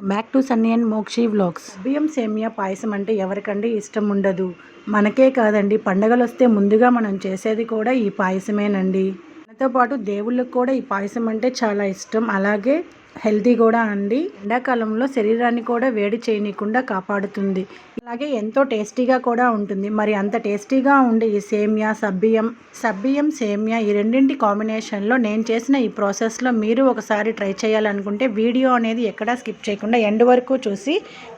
Back to Sunny and Mokshi vlogs బియ్యం సేమియా పాయసం అంటే ఎవరికండి ఇష్టం ఉండదు. మనకే కాదండి పండగలు వస్తే ముందుగా మనం చేసేది కూడా ఈ పాయసమేనండి. మనతో పాటు దేవుళ్ళకి కూడా ఈ పాయసం అంటే చాలా ఇష్టం. అలాగే హెల్తీ కూడా అండి. ఎండాకాలంలో శరీరాన్ని కూడా వేడి చేయనీయకుండా కాపాడుతుంది. అలాగే ఎంతో టేస్టీగా కూడా ఉంటుంది. మరి అంత టేస్టీగా ఉండే ఈ సేమియా సబ్బియం సబ్బియం సేమియా ఈ రెండింటి కాంబినేషన్లో నేను చేసిన ఈ ప్రాసెస్లో మీరు ఒకసారి ట్రై చేయాలనుకుంటే వీడియో అనేది ఎక్కడా స్కిప్ చేయకుండా ఎండ్ వరకు చూసి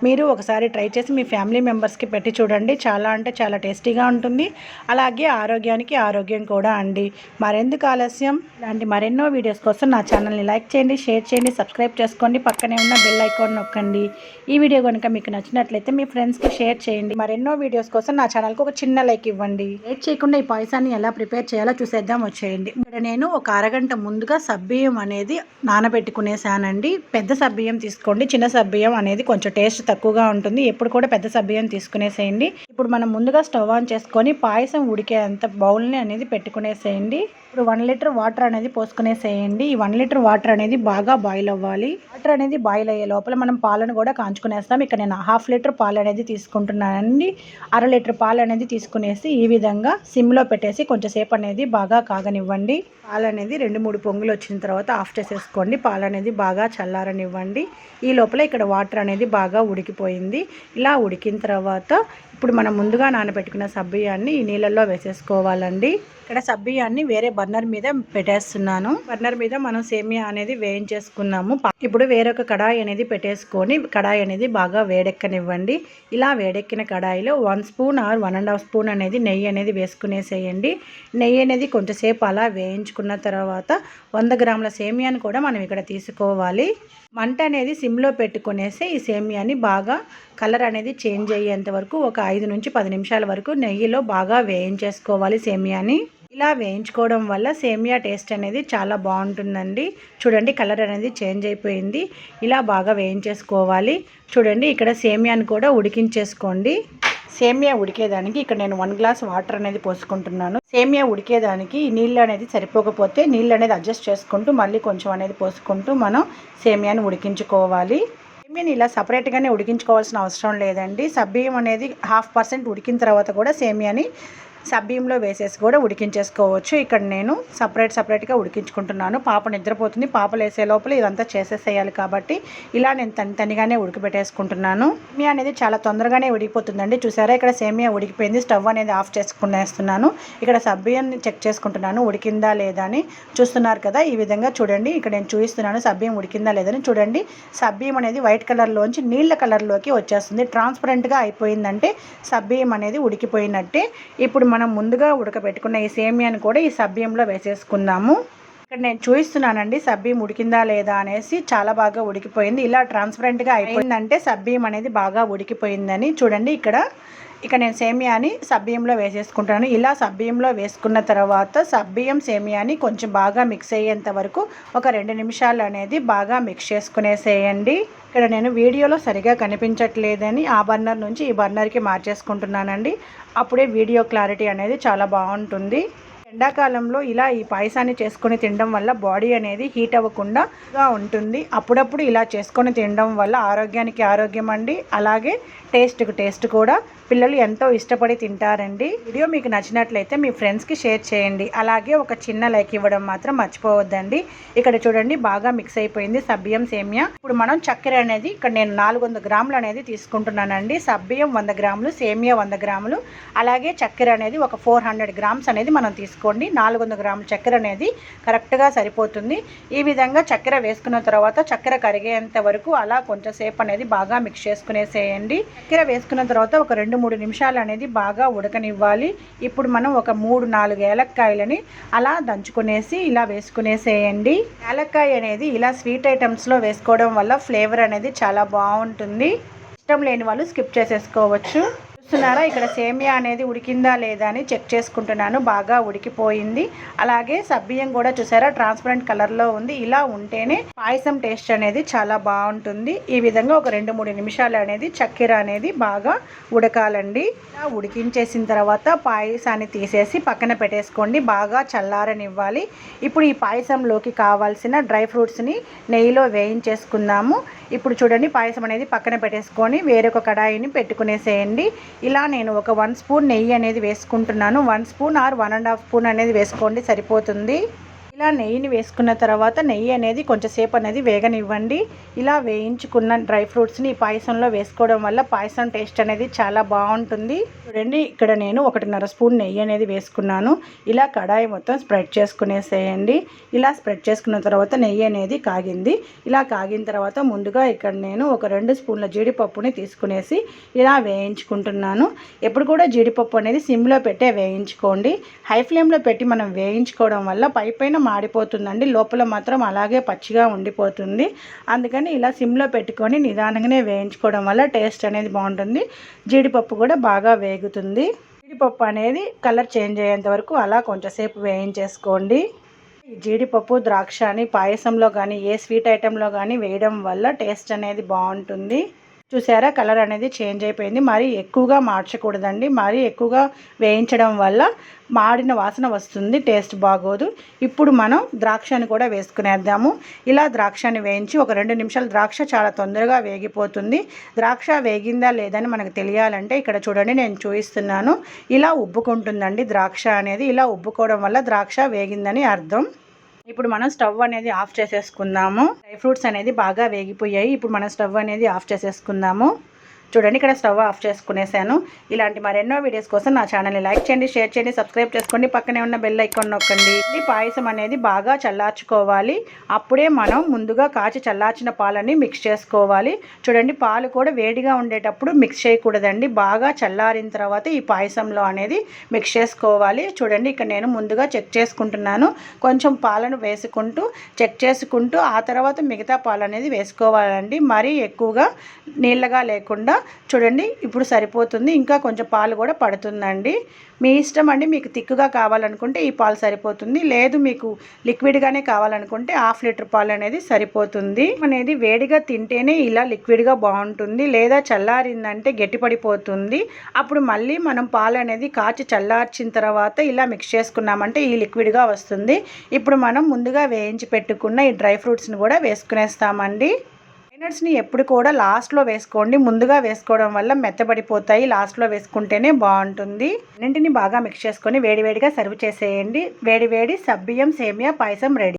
మీరు ఒకసారి ట్రై చేసి మీ ఫ్యామిలీ మెంబర్స్కి పెట్టి చూడండి. చాలా అంటే చాలా టేస్టీగా ఉంటుంది. అలాగే ఆరోగ్యానికి ఆరోగ్యం కూడా అండి. మరెందుకు ఆలస్యం? ఇలాంటి మరెన్నో వీడియోస్ కోసం నా ఛానల్ని లైక్ చేయండి షేర్ చేయండి సబ్స్క్రైబ్ చేసుకోండి. పక్కనే ఉన్న బెల్ ఐకాన్ నొక్కండి. ఈ వీడియో కనుక మీకు నచ్చినట్లయితే మీ ఫ్రెండ్స్కి షేర్ చేయండి. మరెన్నో వీడియోస్ కోసం నా ఛానల్కి ఒక చిన్న లైక్ ఇవ్వండి. లేట్ చేయకుండా ఈ పాయసాన్ని ఎలా ప్రిపేర్ చేయాలో చూసేద్దాం వచ్చేయండి. ఇక్కడ నేను ఒక అరగంట ముందుగా సబ్బియ్యం అనేది నానబెట్టుకునేసానండి. పెద్ద సబ్బియ్యం తీసుకోండి. చిన్న సబ్బియ్యం అనేది కొంచెం టేస్ట్ తక్కువగా ఉంటుంది. ఎప్పుడు కూడా పెద్ద సబ్బియ్యం తీసుకునేసేయండి. ఇప్పుడు మనం ముందుగా స్టవ్ ఆన్ చేసుకొని పాయసం ఉడికేంత బౌల్ని అనేది పెట్టుకునేసేయండి. ఇప్పుడు వన్ లీటర్ వాటర్ అనేది పోసుకునేసేయండి. ఈ వన్ లీటర్ వాటర్ అనేది బాగా బాయిల్ అవ్వాలి. వాటర్ అనేది బాయిల్ అయ్యే లోపల మనం పాలను కూడా కాంచుకునేస్తాం. ఇక్కడ నేను హాఫ్ లీటర్ పాలు అనేది తీసుకుంటున్నానండి. అర లీటర్ పాలు అనేది తీసుకునేసి ఈ విధంగా సిమ్లో పెట్టేసి కొంచెంసేపు అనేది బాగా కాగనివ్వండి. పాలు అనేది రెండు మూడు పొంగులు వచ్చిన తర్వాత ఆఫ్ చేసేసుకోండి. పాలు అనేది బాగా చల్లారనివ్వండి. ఈ లోపల ఇక్కడ వాటర్ అనేది బాగా ఉడికిపోయింది. ఇలా ఉడికిన తర్వాత ఇప్పుడు మనం ముందుగా నానబెట్టుకున్న సబ్బియాన్ని ఈ నీళ్ళల్లో వేసేసుకోవాలండి. ఇక్కడ సబ్బియాన్ని వేరే బర్నర్ మీద పెట్టేస్తున్నాను. బర్నర్ మీద మనం సేమియా అనేది వేయించేసుకున్నాము. ఇప్పుడు వేరొక కడాయి అనేది పెట్టేసుకొని కడాయి అనేది బాగా వేడెక్కనివ్వండి. ఇలా వేడెక్కిన కడాయిలో one spoon or one and half spoon అనేది నెయ్యి అనేది వేసుకునేసేయండి. నెయ్యి అనేది కొంచెంసేపు అలా వేయించుకున్న తర్వాత వంద గ్రాముల సేమియాని కూడా మనం ఇక్కడ తీసుకోవాలి. మంట అనేది సిమ్లో పెట్టుకునేసి ఈ సేమియాని బాగా కలర్ అనేది చేంజ్ అయ్యేంత వరకు ఒక ఐదు నుంచి పది నిమిషాల వరకు నెయ్యిలో బాగా వేయించేసుకోవాలి సేమియాని. ఇలా వేయించుకోవడం వల్ల సేమియా టేస్ట్ అనేది చాలా బాగుంటుందండి. చూడండి కలర్ అనేది చేంజ్ అయిపోయింది. ఇలా బాగా వేయించేసుకోవాలి. చూడండి ఇక్కడ సేమియాని కూడా ఉడికించేసుకోండి. సేమియా ఉడికేదానికి ఇక్కడ నేను వన్ గ్లాస్ వాటర్ అనేది పోసుకుంటున్నాను. సేమియా ఉడికేదానికి నీళ్ళు అనేది సరిపోకపోతే నీళ్ళు అనేది అడ్జస్ట్ చేసుకుంటూ మళ్ళీ కొంచెం అనేది పోసుకుంటూ మనం సేమియాని ఉడికించుకోవాలి. సేమియాని ఇలా సపరేట్గానే ఉడికించుకోవాల్సిన అవసరం లేదండి. సబ్బియ్యం అనేది హాఫ్ పర్సెంట్ ఉడికిన తర్వాత కూడా సేమియాని సబ్బీంలో వేసేసి కూడా ఉడికించేసుకోవచ్చు. ఇక్కడ నేను సపరేట్ సపరేట్గా ఉడికించుకుంటున్నాను. పాప నిద్రపోతుంది. పాప లేసే లోపల ఇదంతా చేసేసేయాలి కాబట్టి ఇలా నేను తని తనిగానే ఉడికిపెట్టేసుకుంటున్నాను. సేమియా అనేది చాలా తొందరగానే ఉడికిపోతుందండి. చూసారా ఇక్కడ సేమియా ఉడికిపోయింది. స్టవ్ అనేది ఆఫ్ చేసుకునేస్తున్నాను. ఇక్కడ సబ్బియాన్ని చెక్ చేసుకుంటున్నాను. ఉడికిందా లేదా అని చూస్తున్నారు కదా ఈ విధంగా చూడండి. ఇక్కడ నేను చూపిస్తున్నాను సబ్బియం ఉడికిందా లేదని. చూడండి. సబ్బియం అనేది వైట్ కలర్లోంచి నీళ్ళ కలర్లోకి వచ్చేస్తుంది. ట్రాన్స్పరెంట్గా అయిపోయిందంటే సబ్బియం అనేది ఉడికిపోయినట్టే. ఇప్పుడు మనం ముందుగా ఉడకబెట్టుకున్న ఈ సేమియాని కూడా ఈ సబ్బియంలో వేసేసుకుందాము. ఇక్కడ నేను చూపిస్తున్నానండి సభ్యం ఉడికిందా లేదా అనేసి చాలా బాగా ఉడికిపోయింది. ఇలా ట్రాన్స్పరెంట్గా అయిపోయిందంటే సభ్యం అనేది బాగా ఉడికిపోయిందని చూడండి ఇక్కడ. ఇక నేను సేమియాని సబ్బియంలో వేసేసుకుంటాను. ఇలా సబ్బియంలో వేసుకున్న తర్వాత సబ్బియం సేమియాని కొంచెం బాగా మిక్స్ అయ్యేంత వరకు ఒక రెండు నిమిషాలు అనేది బాగా మిక్స్ చేసుకునేసేయండి. ఇక్కడ నేను వీడియోలో సరిగా కనిపించట్లేదని ఆ బర్నర్ నుంచి ఈ బర్నర్కి మార్చేసుకుంటున్నానండి. అప్పుడే వీడియో క్లారిటీ అనేది చాలా బాగుంటుంది. ఎండాకాలంలో ఇలా ఈ పాయసాన్ని చేసుకొని తినడం వల్ల బాడీ అనేది హీట్ అవ్వకుండా ఉంటుంది. అప్పుడప్పుడు ఇలా చేసుకొని తినడం వల్ల ఆరోగ్యానికి ఆరోగ్యం అండి అలాగే టేస్ట్కి టేస్ట్ కూడా పిల్లలు ఎంతో ఇష్టపడి తింటారండి. వీడియో మీకు నచ్చినట్లయితే మీ ఫ్రెండ్స్కి షేర్ చేయండి. అలాగే ఒక చిన్న లైక్ ఇవ్వడం మాత్రం మర్చిపోవద్దండి. ఇక్కడ చూడండి బాగా మిక్స్ అయిపోయింది సబ్బియం సేమియా. ఇప్పుడు మనం చక్కెర అనేది ఇక్కడ నేను నాలుగు గ్రాములు అనేది తీసుకుంటున్నానండి. సబ్బియం వంద గ్రాములు సేమియా వంద గ్రాములు. అలాగే చక్కెర అనేది ఒక ఫోర్ హండ్రెడ్ గ్రామ్స్ అనేది మనం తీసుకోండి. నాలుగు వందల గ్రాముల చక్కెర అనేది కరెక్ట్గా సరిపోతుంది. ఈ విధంగా చక్కెర వేసుకున్న తర్వాత చక్కెర కరిగేంత వరకు అలా కొంచెంసేపు అనేది బాగా మిక్స్ చేసుకునేసేయండి. చక్కెర వేసుకున్న తర్వాత ఒక రెండు రెండు మూడు నిమిషాలు అనేది బాగా ఉడకనివ్వాలి. ఇప్పుడు మనం ఒక మూడు నాలుగు ఏలక్కాయలని అలా దంచుకునేసి ఇలా వేసుకునేసేయండి. ఏలక్కాయ అనేది ఇలా స్వీట్ ఐటమ్స్లో వేసుకోవడం వల్ల ఫ్లేవర్ అనేది చాలా బాగుంటుంది. ఇష్టం లేని వాళ్ళు స్కిప్ చేసేసుకోవచ్చు. చూస్తున్నారా? ఇక్కడ సేమియా అనేది ఉడికిందా లేదా అని చెక్ చేసుకుంటున్నాను. బాగా ఉడికిపోయింది. అలాగే సబ్బియ్యం కూడా చూసారా? ట్రాన్స్పరెంట్ కలర్లో ఉంది. ఇలా ఉంటేనే పాయసం టేస్ట్ అనేది చాలా బాగుంటుంది. ఈ విధంగా ఒక రెండు మూడు నిమిషాలు అనేది చక్కెర అనేది బాగా ఉడకాలండి. ఇలా ఉడికించేసిన తర్వాత పాయసాన్ని తీసేసి పక్కన పెట్టేసుకోండి. బాగా చల్లారనివ్వాలి. ఇప్పుడు ఈ పాయసంలోకి కావాల్సిన డ్రై ఫ్రూట్స్ని నెయ్యిలో వేయించేసుకుందాము. ఇప్పుడు చూడండి పాయసం అనేది పక్కన పెట్టేసుకొని వేరొక కడాయిని పెట్టుకునేసేయండి. ఇలా నేను ఒక వన్ స్పూన్ నెయ్యి అనేది వేసుకుంటున్నాను. One spoon or one and half spoon అనేది వేసుకోండి సరిపోతుంది. ఇలా నెయ్యిని వేసుకున్న తర్వాత నెయ్యి అనేది కొంచెంసేపు అనేది వేగనివ్వండి. ఇలా వేయించుకున్న డ్రై ఫ్రూట్స్ని పాయసంలో వేసుకోవడం వల్ల పాయసం టేస్ట్ అనేది చాలా బాగుంటుంది. చూడండి ఇక్కడ నేను ఒకటిన్నర స్పూన్ నెయ్యి అనేది వేసుకున్నాను. ఇలా కడాయి మొత్తం స్ప్రెడ్ చేసుకునేసేయండి. ఇలా స్ప్రెడ్ చేసుకున్న తర్వాత నెయ్యి అనేది కాగింది. ఇలా కాగిన తర్వాత ముందుగా ఇక్కడ నేను ఒక రెండు స్పూన్ల జీడిపప్పుని తీసుకునేసి ఇలా వేయించుకుంటున్నాను. ఎప్పుడు కూడా జీడిపప్పు అనేది సిమ్లో పెట్టే వేయించుకోండి. హై ఫ్లేమ్లో పెట్టి మనం వేయించుకోవడం వల్ల పై పైన మాడిపోతుందండి. లోపల మాత్రం అలాగే పచ్చిగా ఉండిపోతుంది. అందుకని ఇలా సిమ్లో పెట్టుకొని నిదానంగానే వేయించుకోవడం వల్ల టేస్ట్ అనేది బాగుంటుంది. జీడిపప్పు కూడా బాగా వేగుతుంది. జీడిపప్పు అనేది కలర్ చేంజ్ అయ్యేంత వరకు అలా కొంచెంసేపు వేయించేసుకోండి. జీడిపప్పు ద్రాక్ష అని పాయసంలో కానీ ఏ స్వీట్ ఐటెంలో కానీ వేయడం వల్ల టేస్ట్ అనేది బాగుంటుంది. చూసారా? కలర్ అనేది చేంజ్ అయిపోయింది. మరీ ఎక్కువగా మార్చకూడదండి. మరీ ఎక్కువగా వేయించడం వల్ల మాడిన వాసన వస్తుంది. టేస్ట్ బాగోదు. ఇప్పుడు మనం ద్రాక్షని కూడా వేసుకునేద్దాము. ఇలా ద్రాక్షని వేయించి ఒక రెండు నిమిషాలు ద్రాక్ష చాలా తొందరగా వేగిపోతుంది. ద్రాక్ష వేగిందా లేదని మనకు తెలియాలంటే ఇక్కడ చూడండి నేను చూపిస్తున్నాను. ఇలా ఉబ్బుకుంటుందండి ద్రాక్ష అనేది. ఇలా ఉబ్బుకోవడం వల్ల ద్రాక్ష వేగిందని అర్థం. ఇప్పుడు మనం స్టవ్ అనేది ఆఫ్ చేసేసుకుందాము. డ్రై ఫ్రూట్స్ అనేది బాగా వేగిపోయాయి. ఇప్పుడు మనం స్టవ్ అనేది ఆఫ్ చేసేసుకుందాము. చూడండి ఇక్కడ స్టవ్ ఆఫ్ చేసుకునేసాను. ఇలాంటి మరెన్నో వీడియోస్ కోసం నా ఛానల్ని లైక్ చేయండి షేర్ చేయండి సబ్స్క్రైబ్ చేసుకోండి. పక్కనే ఉన్న బెల్ ఐకాన్ నొక్కండి. ఈ పాయసం అనేది బాగా చల్లార్చుకోవాలి. అప్పుడే మనం ముందుగా కాచి చల్లార్చిన పాలని మిక్స్ చేసుకోవాలి. చూడండి పాలు కూడా వేడిగా ఉండేటప్పుడు మిక్స్ చేయకూడదండి. బాగా చల్లారిన తర్వాత ఈ పాయసంలో అనేది మిక్స్ చేసుకోవాలి. చూడండి ఇక్కడ నేను ముందుగా చెక్ చేసుకుంటున్నాను. కొంచెం పాలను వేసుకుంటూ చెక్ చేసుకుంటూ ఆ తర్వాత మిగతా పాలు అనేది వేసుకోవాలండి. మరీ ఎక్కువగా నీళ్ళగా లేకుండా చూడండి ఇప్పుడు సరిపోతుంది. ఇంకా కొంచెం పాలు కూడా పడుతుందండి. మీ ఇష్టం అండి మీకు తిక్కుగా కావాలనుకుంటే ఈ పాలు సరిపోతుంది. లేదు మీకు లిక్విడ్గానే కావాలనుకుంటే హాఫ్ లీటర్ పాలు అనేది సరిపోతుంది. అనేది వేడిగా తింటేనే ఇలా లిక్విడ్గా బాగుంటుంది. లేదా చల్లారిందంటే గట్టిపడిపోతుంది. అప్పుడు మళ్ళీ మనం పాలు అనేది కాచి చల్లార్చిన తర్వాత ఇలా మిక్స్ చేసుకున్నామంటే ఈ లిక్విడ్గా వస్తుంది. ఇప్పుడు మనం ముందుగా వేయించి పెట్టుకున్న ఈ డ్రై ఫ్రూట్స్ని కూడా వేసుకునేస్తామండి. పీనట్స్ని ఎప్పుడు కూడా లాస్ట్లో వేసుకోండి. ముందుగా వేసుకోవడం వల్ల మెత్తబడిపోతాయి. లాస్ట్లో వేసుకుంటేనే బాగుంటుంది. అన్నింటిని బాగా మిక్స్ చేసుకొని వేడివేడిగా సర్వ్ చేసేయండి. వేడివేడి సబ్బియ్యం సేమియా పాయసం రెడీ.